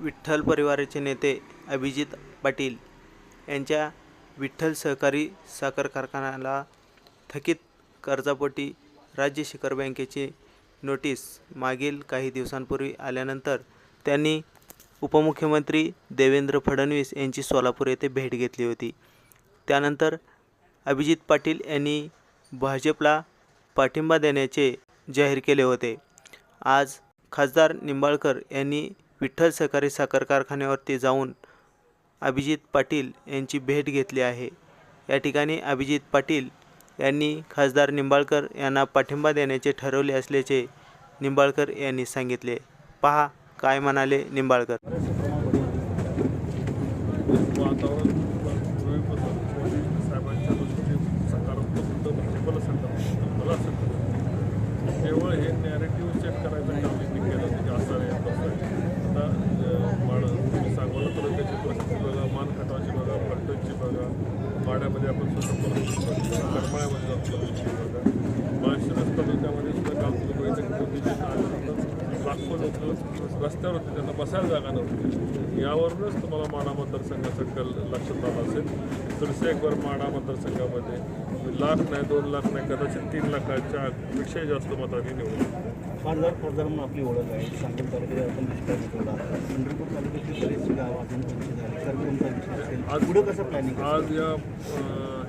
विठ्ठल परिवाराचे नेते अभिजित पाटील यांच्या विठ्ठल सहकारी साखर कारखान्याला थकीत कर्जापोटी राज्य शिखर बँकेची नोटीस मागील काही दिवसांपूर्वी आल्यानंतर त्यांनी उपमुख्यमंत्री देवेंद्र फडणवीस यांची सोलापूर येथे भेट घेतली होती. त्यानंतर अभिजित पाटील यांनी भाजपला पाठिंबा देण्याचे जाहीर केले होते. आज खासदार निंबाळकर यांनी विठ्ठल सहकारी साखर कारखान्यावरती जाऊन अभिजित पाटील यांची भेट घेतली आहे. या ठिकाणी अभिजित पाटील यांनी खासदार निंबाळकर यांना पाठिंबा देण्याचे ठरवले असल्याचे निंबाळकर यांनी सांगितले. पहा काय म्हणाले निंबाळकर. वातावरण पूर्वीपासून मोदी साहेबांच्या दृष्टीने सकारात्मक होतं भाजपला सकारात्मक होतं मला सकारात्मक केवळ हे नॅरेटिव्ह सेट करायचं काम त्यांनी केलं म्हणजे असं आहे तसं आहे आता अं, माड तुम्ही सांगोला तालुक्याची परिस्थिती बघा मानखटाची बघा फलटणची बघा माड्यामध्ये आपण स्वतः करमाळ्यामध्ये जातो परिस्थिती रस्ता माळशिरस सुद्धा काम तुम्ही बघितलं की लाखो लोक रस्त्यावर होते त्यांना बसायला जागा नव्हती. यावरूनच तुम्हाला माडा मतदारसंघाचा कल लक्षात आला असेल. दृश्य एकवर माडा मतदारसंघामध्ये लाख नाही दोन लाख नाही कदाचित तीन लाखाच्या पेक्षा जास्त मतांनी निवडून खासदार खासदार म्हणून आपली ओळख आहे. सांगली तालुक्यात आपण दुष्काळ आज- पुढं कसं प्लॅनिंग आज या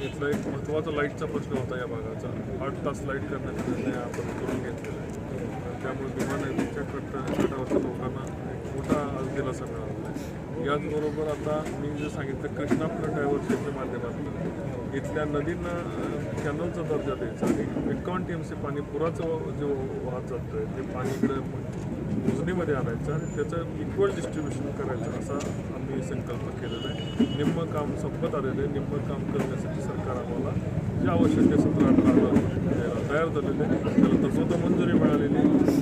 इथला एक महत्त्वाचा लाईटचा प्रश्न होता या भागाचा. आठ तास लाइट करण्याचा निर्णय आपण करून घेतलेला आहे. त्यामुळे विमान नदीच्या कट कटावरच्या लोकांना एक मोठा आज दिलासा मिळाला आहे याचबरोबर आता मी जे सांगितलं कृष्णापूर डायव्हर्शनच्या माध्यमातून. इथल्या नदींना कॅनलचा दर्जा द्यायचा आणि एकावन्न टी एम सी पाणी पुराचं जे वाहत जातं आहे ते पाणी इकडे मोजणीमध्ये आणायचं आणि त्याचं इक्वल डिस्ट्रीब्युशन करायचं असा आम्ही संकल्प केलेला आहे. निम्म काम संपत आलेलं आहे. निम्म काम करण्यासाठी सरकार आम्हाला जे आवश्यक आहे सतरा अठरा तयार झालेलं त्याला तसोत मंजुरी मिळालेली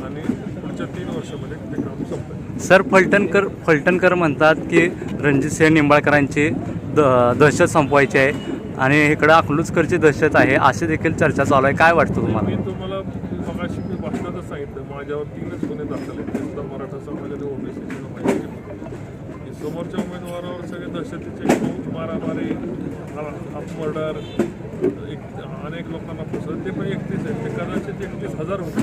आणि पुढच्या तीन वर्षामध्ये ते काम संपेल सर फलटणकर फलटणकर म्हणतात की रणजितसिंह निंबाळकरांची द दहशत संपवायची आहे आणि इकडं अकलूजकरची दहशत आहे अशी देखील चर्चा चालू आहे. काय वाटतं तुम्हाला मी तुम्हाला मगाशी मी भाषणातच सांगितलं. माझ्यावर तीनच गुन्हे दाखल आहेत. ते सुद्धा मराठा समाज आणि ओबीसी माहिती समोरच्या उमेदवारावर सगळे दहशतीचे खूप मारामारी मर्डर एक अनेक लोकांना फसवत ते पण एकतीस आहेत. ते कदाचित एकतीस हजार होते.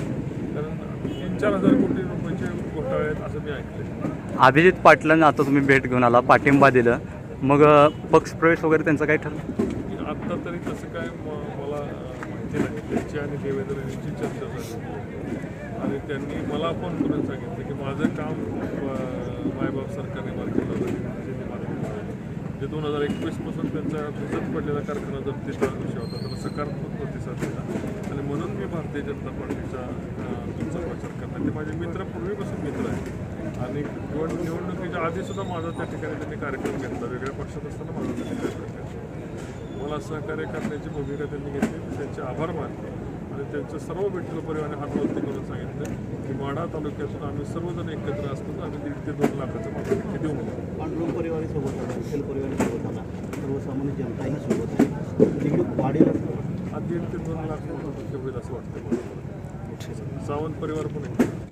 कारण तीन चार हजार कोटी रुपयाचे घोटाळे आहेत असं मी ऐकले अभिजित पाटलांना आता तुम्ही भेट घेऊन आला पाठिंबा दिलं. मग पक्षप्रवेश वगैरे त्यांचं काय ठरलं? आत्ता तरी तसं काय म- नाही त्यांची आणि देवेंद्र यांची चर्चा झाली. आणि त्यांनी मला फोन करून सांगितलं की माझं काम मायबाप सरकारने मार्केटला जे दोन हजार एकवीसपासून त्यांचा भिजत पडलेला कारखाना जर तिथला विषय होता त्याला सकारात्मक प्रतिसाद दिला. आणि म्हणून मी भारतीय जनता पार्टीचा तुमचा प्रचार करणार ते माझे मित्र पूर्वीपासून मित्र आहेत. आणि निवडणुकीच्या आधीसुद्धा माझा त्या ठिकाणी त्यांनी कार्यक्रम घेतला. वेगळ्या पक्षात असताना माझा त्यांनी कार्यक्रम घेतला. मला सहकार्य करण्याची भूमिका त्यांनी घेतली. त्यांचे आभार मानले आणि त्यांचं सर्व विठ्ठल परिवाराने हातवरती करून सांगितलं की माढा तालुक्यातून आम्ही सर्वजण एकत्र असतो. आम्ही दीड ते दोन लाखाचं नक्की देऊ पांडुरंग परिवारही सोबत आला विठ्ठल परिवारही सोबत आला. सर्वसामान्य जनताही सोबत आहे. वाढेल. हा दीड ते दोन लाख होईल असं वाटतं. सावंत परिवार पण आहे.